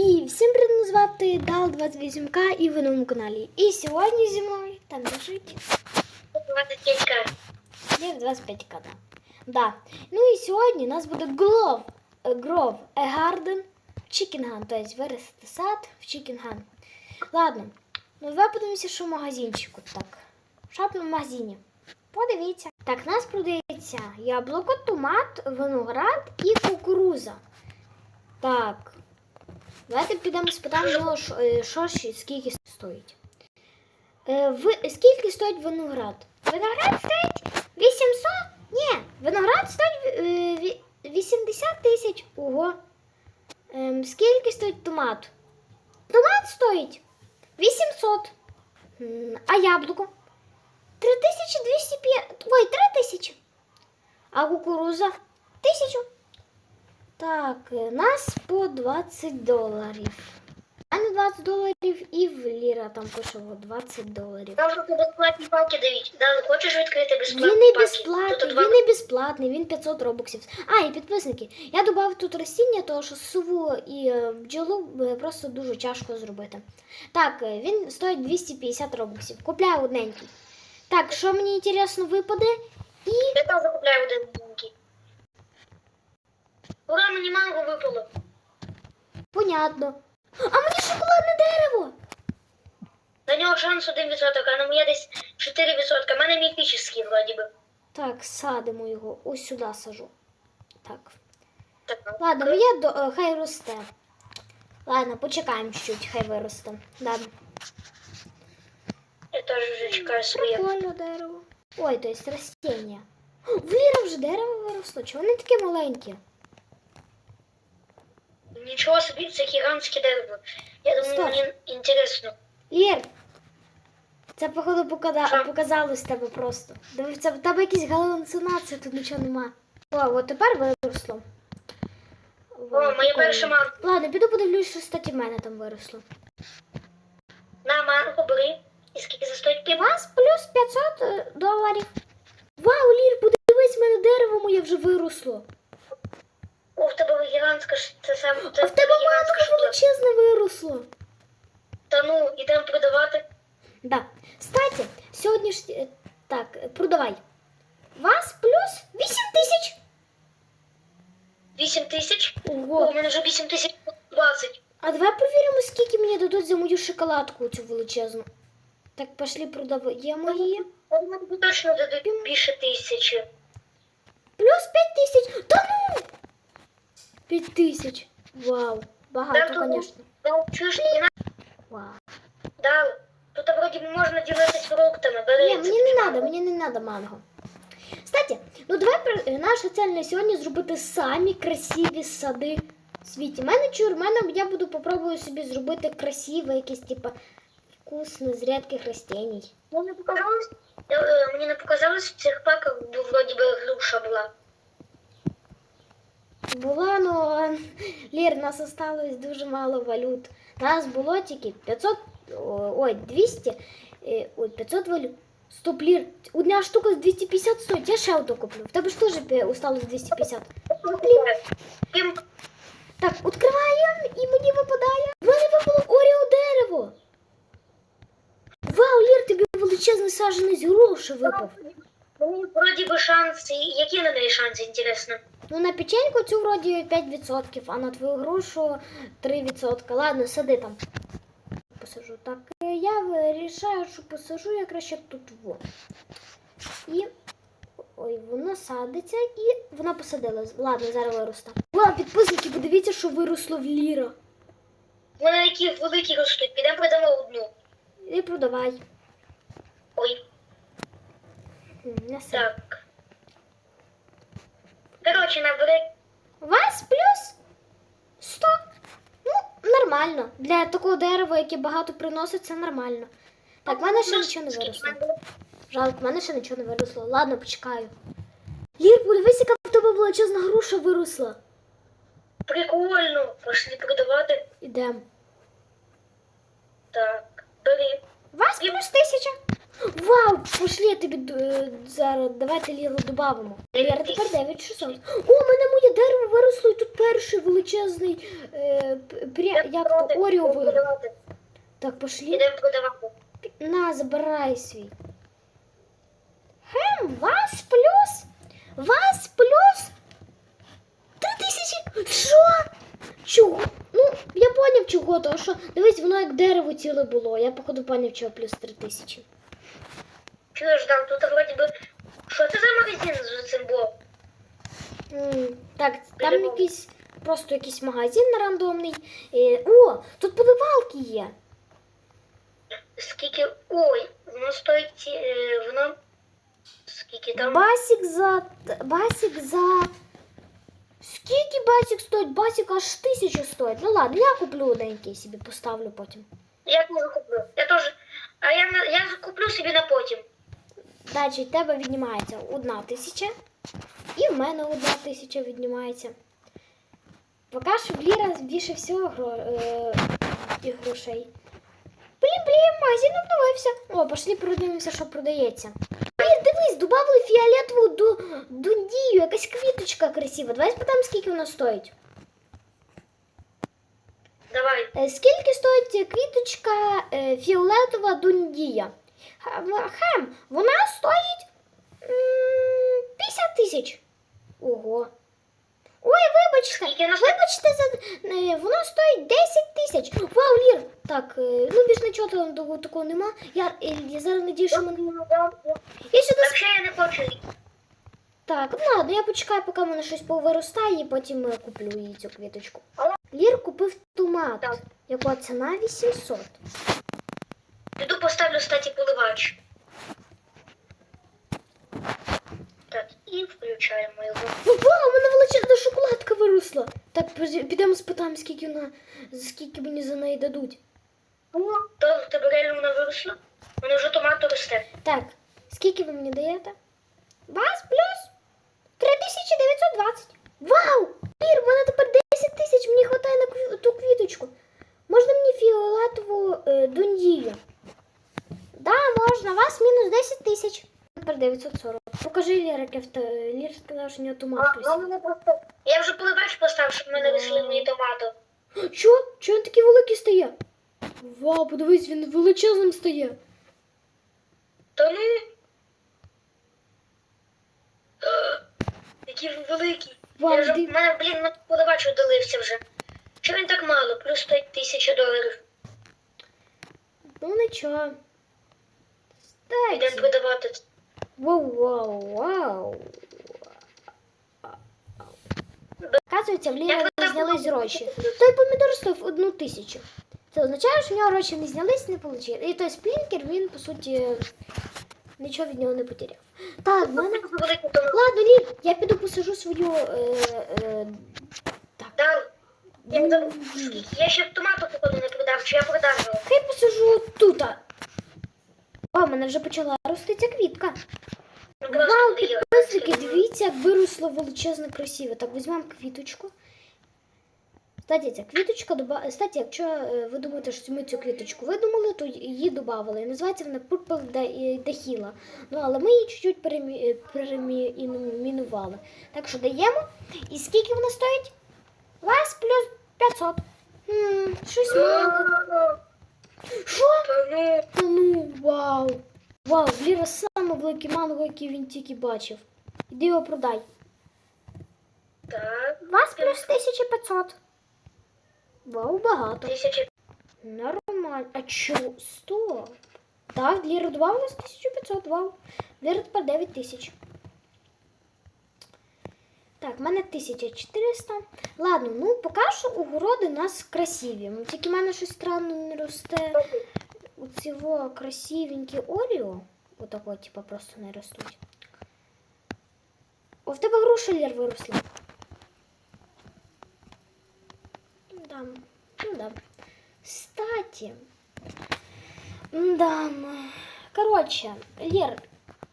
І всім привіт, звати Дал28К і ви на моєму каналі. І сьогодні зі мною там лежить 25к. є 25 к да. да. Ну і сьогодні у нас буде Glove, е, Grove a Garden в Чікінган, тобто вирости сад в Чікінган. Ладно, ну давай подивимося, що в магазинчику так. В шапному магазині. Подивіться. Так, у нас продається яблуко, томат, виноград і кукуруза. Так. Давайте підемо спитаємо в що, е, ж, скільки стоїть. Е, ви, скільки стоїть виноград? Виноград стоїть 800? Ні, виноград стоїть е, 80 тисяч. Ого. Ем, скільки стоїть томат? Томат стоїть 800. А яблуко? 3205. Ой, 3000. А кукуруза? 1000. Так, е, нас по 20 доларів. А не 20 доларів і в Ліра там коштувало 20 доларів. Нам тут безплатні паки дають. Да, хочеш відкрити безплатні Він не паки? безплатний, Тут він не безплатний, він 500 робоксів. А, і підписники. Я додав тут ростіння, тому що сову і е, бджолу е, просто дуже тяжко зробити. Так, він стоїть 250 робоксів. Купляю одненький. Так, що мені інтересно випаде? І. Я там закупляю один маленький. Ура, мені манго випало. Понятно. А мені шоколадне дерево! На нього шанс 1%, а на моє десь 4%. У мене міфічний вроді би. Так, садимо його. Ось сюди сажу. Так. Так, Ладно, моє до... е, хай росте. Ладно, почекаємо чуть, хай виросте. Ладно. я теж вже чекаю своє. Прикольно дерево. Ой, то есть растение. О, вже дерево виросло. Чого вони такі маленькі? Нічого собі, це гігантське дерево. Я думаю, Стоп. мені інтересно. Лір! Це, походу, показалось тебе просто. Диви, це в тебе якісь галюцинації, тут нічого нема. О, от тепер виросло. О, моє перше манго. Ладно, піду подивлюсь, що статі в мене там виросло. На манго бери. І скільки за стоїть У вас плюс 500 е, доларів. Вау, Лір, подивись, в мене дерево моє вже виросло. О, в тебе гігантська ш- це сам. Це А в тебе штука. величезне виросло. Та ну, ідемо продавати. Да. Кстати, сьогодні ж... е, Так, е, продавай. Вас плюс 8 тисяч. 8 тисяч. О, у мене вже 8 тисяч 20. А давай перевіримо, скільки мені дадуть за мою шоколадку цю величезну. Так, пошли продаємо її. Думаю, тобі точно дадуть більше тисячі. Плюс 5 тисяч. Та ну! 5 тисяч. Вау. Багато, Да, ну, звісно. Чуєш. Вау. Да, тут вроді можна ділитись фруктами. Ні, мені не треба, мені не треба манго. Кстати, ну давай е, наша цель на сьогодні зробити самі красиві сади в світі. Мене чур, мене я буду попробую собі зробити красиве, якесь типа вкусне з рідких растений. Мені не показалось, е, мені не показалось, в цих паках вроді би груша була. Була, ну Лір, нас осталось дуже мало валют. Нас було тільки 500, о, ой, 200, е, ой, 500 валют. Стоп, Лір, одна штука з 250 стоїть, я ще одну куплю. В тебе ж теж е, осталось 250. Пім, Так, відкриваємо і мені випадає. В мене випало Оріо дерево. Вау, Лір, тобі величезний саджанець гроші випав. мені вроді би шанси. Які на неї шанси, інтересно? Ну на печеньку цю вроді 5%, а на твою грушу 3%. Ладно, сади там. Посажу. Так, е, я вирішаю, що посажу я краще тут во. І. Ой, воно садиться і вона посадила. Ладно, зараз виросте. Ладно, підписники, подивіться, що виросло в ліра. Мене такі великі ростуть. Підемо продамо одну. І продавай. Ой, Не все. Коротше, набери. Вас плюс 100. Ну, нормально. Для такого дерева, яке багато приносить, це нормально. Так, в мене ще нічого не виросло. Жалко, в мене ще нічого не виросло. Ладно, почекаю. Лір, подивись, яка в тебе величезна груша виросла. Прикольно. Пошли продавати. Ідем. Так, бери. Вас плюс тисяча. Вау! Пошли, я тобі е, зараз давайте ліру додамо. Ліра тепер 9600. О, у мене моє дерево виросло і тут перший величезний е, пря, як то Оріо вирос. Так, пошлі. Ідемо продавати. На, забирай свій. Хем, вас плюс. Вас плюс. Три тисячі. Що? Чого? Ну, я поняв чого, тому що дивись, воно як дерево ціле було. Я походу поняв, чого плюс три тисячі. Чуєш, там тут вроді би. Що це за магазин з цим був? М, Так, там По-любому. якийсь просто якийсь магазин рандомний. Е, О, тут поливалки є. Скільки. Ой, воно стоїть. е, Воно. Скільки там? Басик за. Басик за. Скільки басик стоїть? Басик аж тисячу стоїть. Ну ладно, я куплю одненький собі, поставлю потім. Я теж куплю. Я теж. А я, я куплю собі на потім. Далі в тебе віднімається одна тисяча. І в мене одна тисяча віднімається. Поки що в Ліра більше всього гро... е... грошей. Блін, блін, магазин обновився. О, пошли подивимося, що продається. Лір, дивись, додали фіолетову ду... дундію, якась квіточка красива. Давай спитаємо, скільки вона стоїть. Давай. Е, Скільки стоїть квіточка е, фіолетова дундія? Хем, вона стоїть 50 тисяч. Ого. Ой, вибачте, вибачте, за, е, воно стоїть 10 тисяч. Вау, Лір. Так, ну більш нічого там такого, нема. Я, я зараз надію, що мене. Я сюди Так я не хочу. так, ну ладно, я почекаю, поки в мене щось повиростає, і потім куплю їй цю квіточку. Лір купив томат, Так. якого ціна 800. Піду поставлю статі поливач. Так, і включаємо його. Ну, у мене величезна шоколадка виросла. Так, підемо спитаємо, скільки вона, скільки мені за неї дадуть. То в тебе реально вона виросла? Вона вже томату росте. Так, скільки ви мені даєте? Вас плюс 3920. Вау! Лір, в мене тепер 10 тисяч, мені вистачає на ту квіточку. Можна мені фіолетову е, дундію? Да, можна. Вас мінус 10 тисяч. Тепер 940. Покажи Лір, яке в те- Лір сказав, що у нього томат красивий. Я вже поливач поставив, щоб мене росли мої томати. Що? Чого він такий великий стає? Вау, подивись, він величезним стає. Та ну. Який він великий. Я вже, в мене, блін, на поливач удалився вже. Що він так мало? Плюс стоїть тисяча доларів. Ну нічого. Йдемо продавати. Вау, вау, вау. Оказується, в Як не знялись гроші. Той помідор стоїв одну тисячу. Це означає, що в нього гроші не знялись, не отримали. І той сплінкер, він, по суті, нічого від нього не потеряв. Так, в мене. Ладно, Лір, я піду посажу свою. Е, е, так. Дав. Я, забув, скільки. я ще томату походу не продав, чи я продав його. Хай посажу тут. О, в мене вже почала рости ця квітка. Ну, просто Вау, надоїло. підписники, дивіться, як виросло величезно красиво. Так, візьмемо квіточку. Кстати, ця квіточка доба... Кстати, якщо е, ви думаєте, що ми цю квіточку видумали, то її додавали. Називається вона Purple Da- Dahila. Ну, але ми її чуть-чуть перемі... перемінували. Так що даємо. І скільки вона стоїть? Вас плюс 500. Хм, щось мало. Що? Ну. Та ну, вау. Вау, Ліра саме великий манго, який він тільки бачив. Іди його продай. Так. Вас плюс 1500. Вау, багато. Тисяча. Нормально. А чо? Стоп. Так, Ліра добавилось 1500, вау. Ліра тепер 9000. Так, в мене 1400. Ладно, ну поки що огороди у нас красиві. Ну, Тільки в мене щось странно не росте. у цього красивенькі Оріо, отако, типа, просто не ростуть. О, в тебе груша Лєр виросла. Ну Да. Ну да. Кстати. Да. Короче, Лер,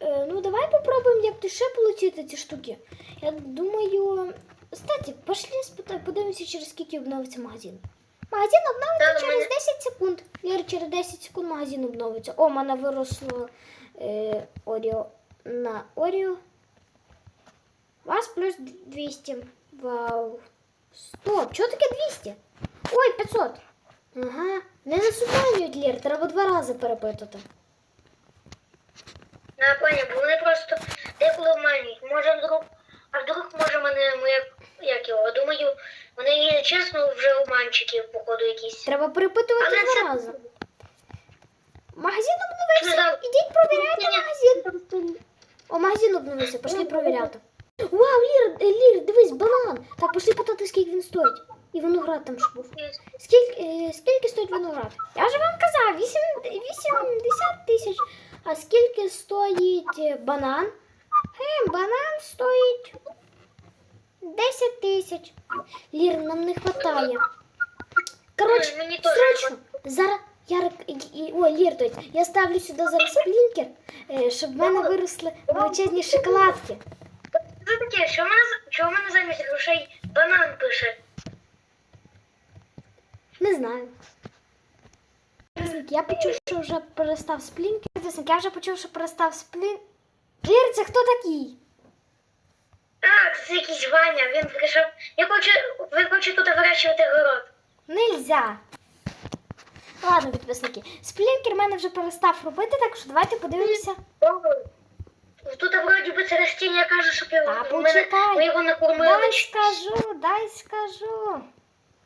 э, ну давай попробуем, як ти ще полетіти ці штуки. Я думаю. Кстати, пошли спитай, подивимося, через скільки обновиться магазин. Магазин обновиться Та, ну, через мене- 10 секунд. Лір, через 10 секунд магазин обновиться. О, мене виросло е, Оріо на Оріо. Вас плюс 200. Вау. Стоп, чого таке 200? Ой, 500. Ага. Не насуманюють, Лір, треба два рази перепитати. На пані, бо вони просто деколи обманюють. Може вдруг, а вдруг може мене моя як його. Думаю, вони є чесно вже обманщики, походу, якісь. Треба перепитувати Але два це- рази. Магазин обновився. Ідіть провіряйте магазин. О, магазин обновився, пішли провіряти. Вау, Лір, е, Лір, дивись, банан. Так, пішли питати, скільки він стоїть. І виноград там ж був. Скільки, е, скільки стоїть виноград? Я вже вам казав, 8, 80 тисяч. А скільки стоїть банан? Е, банан стоїть 10 тисяч. Лір, нам не вистачає. Коротше, мені теж срочно. Зараз я О, Лір, то есть, я ставлю сюди зараз сплінкер, е, щоб в мене виросли величезні шоколадки. Що таке? Що в мене, чого в мене замість грошей банан пише? Не знаю. Я почув, що вже перестав сплінкер. Я вже почув, що перестав сплін. Лір, це хто такий? А, це якийсь Ваня, він прийшов. Я хочу, ви хочете тут вирощувати город. Нельзя. Ладно, підписники. Сплінкер мене вже перестав робити, так що давайте подивимося. Тут вроді би це растіння каже, щоб його, Та почекай. ми його накормили. Дай скажу, дай скажу.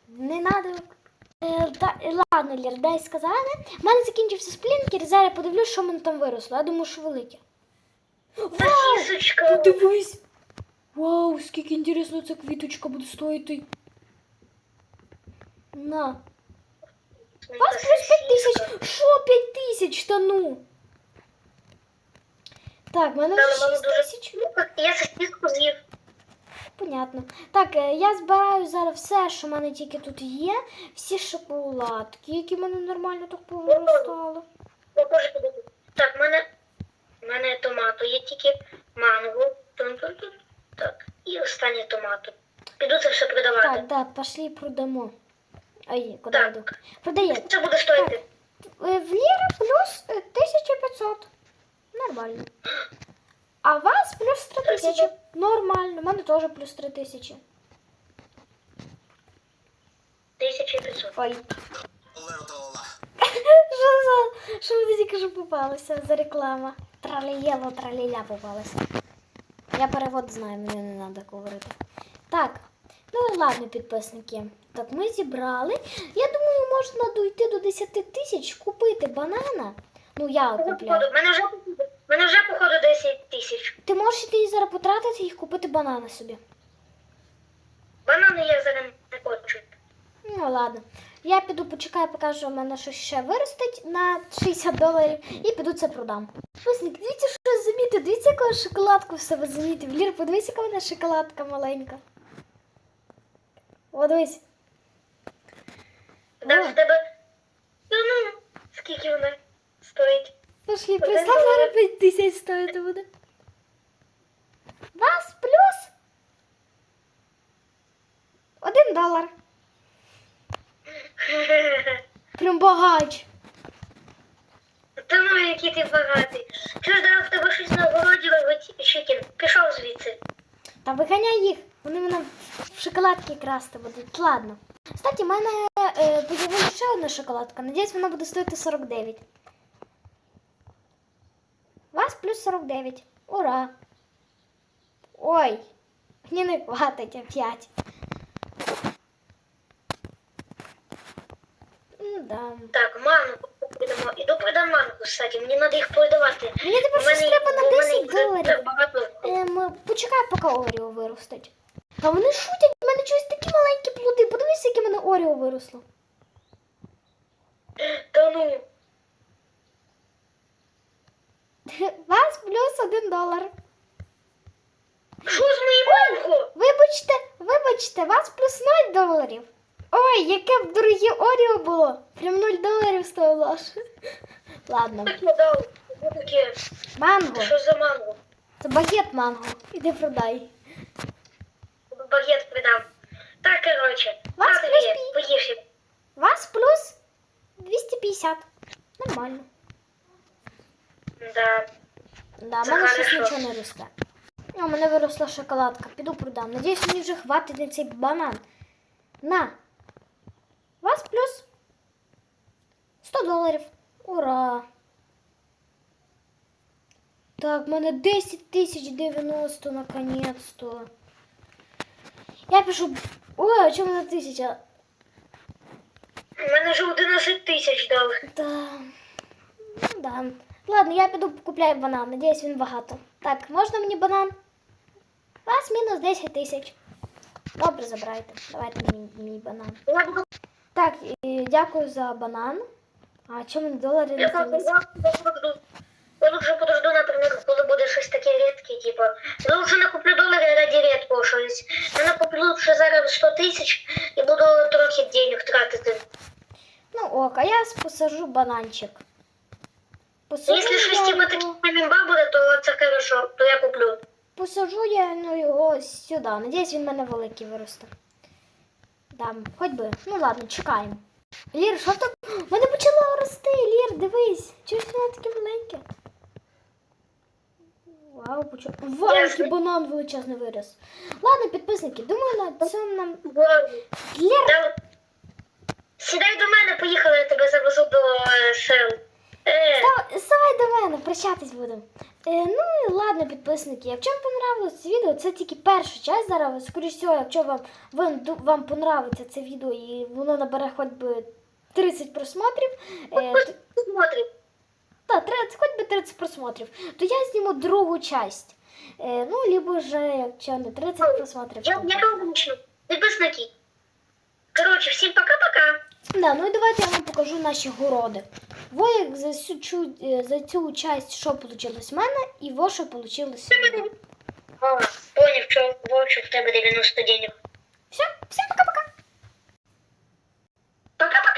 Не надо. Е, та, е, ладно, Лір, дай сказати. У мене закінчився сплінкер, зараз я подивлюсь, що в мене там виросло. Я думаю, що велике. Та кісочка. Подивись. Вау, скільки інтересно ця квіточка буде стоїти. На. Вас плюс 5 тисяч. Що 5 тисяч? Та ну. Так, в мене вже 6 дуже- тисяч. Я сосиску з'їв. Понятно. Так, е, я збираю зараз все, що в мене тільки тут є. Всі шоколадки, які в мене нормально так повиростали. Я теж піду. Так, в мене, в мене томато є тільки манго. Тун-тун-тун. Так, і останнє томато. Піду це все продавати. Так, да, пошли продамо. Ай, куди Так. йду? Продає. Це буде стоїти. Е, В ліра плюс е, 1500. Нормально. А у вас плюс 3000. Нормально. У мене теж плюс 3000. 1500. Ой. Що за. Що ви тільки що попалося за реклама? Тралієво, траліля попалося. Я перевод знаю, мені не треба говорити. Так, ну ладно, підписники. Так, ми зібрали. Я думаю, можна дойти до 10 тисяч, купити банана. Ну, я купляю. В мене вже, в мене вже походу 10 тисяч. Ти можеш іти зараз потратити і купити банани собі. Банани я зараз не хочу. Ну ладно. Я піду почекаю, покажу, у мене щось ще виростить на 60 доларів і піду це продам. Підписник, дивіться, що я замітив. Дивіться, яку шоколадку в себе замітив. Лір, подивись, яка в мене шоколадка маленька. О, дивись. Да, в тебе. Ну, ну, скільки вона стоїть? Пошли, Один представ, долар. зараз 5 тисяч стоїть буде. Вас плюс. Один долар. Прям багач. Та ну, який ти багатий. Що ж дав в тебе щось на городі робить Чикін? Пішов звідси. Та виганяй їх, вони мене в шоколадки красти будуть. Ладно. Кстати, в мене е, появилася ще одна шоколадка. Надіюсь, вона буде стоїти 49. Вас плюс 49. Ура! Ой, мені не хватить опять. Ну да. Так, продамо. Іду продам манку, кстати. Мені треба їх продавати. Мені тепер щось треба на у мене 10 доларів. Ем, почекай, поки Оріо виростить. Та вони шутять, в мене щось такі маленькі плоди. Подивись, яке в мене Оріо виросло. Та ну. Вас плюс один долар. Що з моїм? Вибачте, вибачте, вас плюс 0 доларів. Ой, яке б дороге Оріо було. Прям 0 доларів стоїло аж. Ладно, манго. Що за манго? Це багет манго. Іди продай. Багет продам. Так, короче. Вас плюс. Вас 50. Нормально. Да. Да, в мене щось нічого не росте. А, у мене виросла шоколадка. Піду продам. Надіюсь, мені вже хватить на цей банан. На. Вас плюс 100 доларів. Ура! Так, в мене 10 тисяч 90 наконец-то. Я пишу. Ой, а чому на тисяча? У мене вже 11 тисяч дали. Да. Ну да. Ладно, я піду купляю банан. Надіюсь, він багато. Так, можна мені банан? У вас мінус 10 тисяч. Добре, забирайте. Давайте мені мій банан. Так, і дякую за банан. А чому не долари не Я взялись? подожду. Я лучше подожду, наприклад, коли буде щось таке рідке, типу. Я лучше накуплю долари раді рідкого щось. Я накуплю лучше зараз 100 тисяч і буду трохи денег тратити. Ну ок, а я посажу бананчик. Посажу Якщо щось я таке його, буде, то це хорошо, то я куплю. посажу я ну, його сюди. Надіюсь, він в мене великий виросте. Да, хоч би. Ну ладно, чекаємо. Лір, що так? В мене почало рости, Лір, дивись. Чого ж воно таке маленьке? Вау, почав. Вау, який банан величезний вирос. Ладно, підписники, думаю, на цьому нам. Лір, Сідай до мене, поїхали, я тебе завезу до е, сел. Ставай до мене, прощатись будемо. Е, ну і ладно, підписники. Якщо вам понравилось це відео, це тільки перша часть зараз. Скоріше всього, якщо вам, вам, вам понравиться це відео і воно набере хоч би 30 просмотрів, е, посмотрим. та, 30, хоч би 30 просмотрів, то я зніму другу часть. Е, ну, либо же, якщо не 30 просмотрів. Я, я довгочну. Підписники. Коротше, всім пока-пока. Да, ну і давайте я вам покажу наші городи. Воїк за цю, за цю часть, що вийшло в мене, і во що вийшло. А, поняв, що в тебе 90 денег. Все, всім пока-пока. Пока-пока.